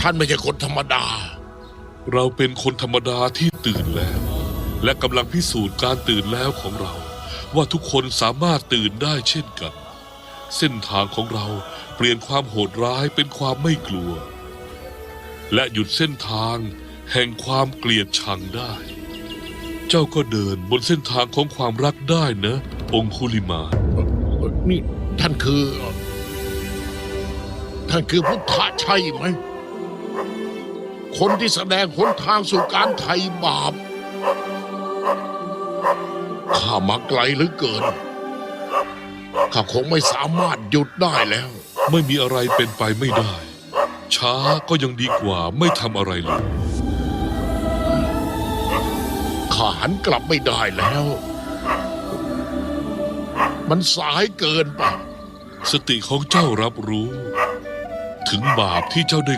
ท่านไม่ใช่คนธรรมดา เราเป็นคนธรรมดาที่ตื่นแล้ว และกำลังพิสูจน์การตื่นแล้วของเรา ว่าทุกคนสามารถตื่นได้เช่นกัน เส้นทางของเราเปลี่ยนความโหดร้ายเป็นความไม่กลัว และหยุดเส้นทางแห่งความเกลียดชังได้ เจ้าก็เดินบนเส้นทางของความรักได้นะ องคุลิมา นี่ท่านคือ ท่านคือพุทธะใช่ไหม คนที่แสดงหนทางสู่การไถ่บาป ข้ามาไกลเหรือเกิน ข้าคงไม่สามารถหยุดได้แล้ว ไม่มีอะไรเป็นไปไม่ได้ ช้าก็ยังดีกว่าไม่ทำอะไรเลย ข้าหันกลับไม่ได้แล้ว มันสายเกินไป สติของเจ้ารับรู้ ถึงบาปที่เจ้าได้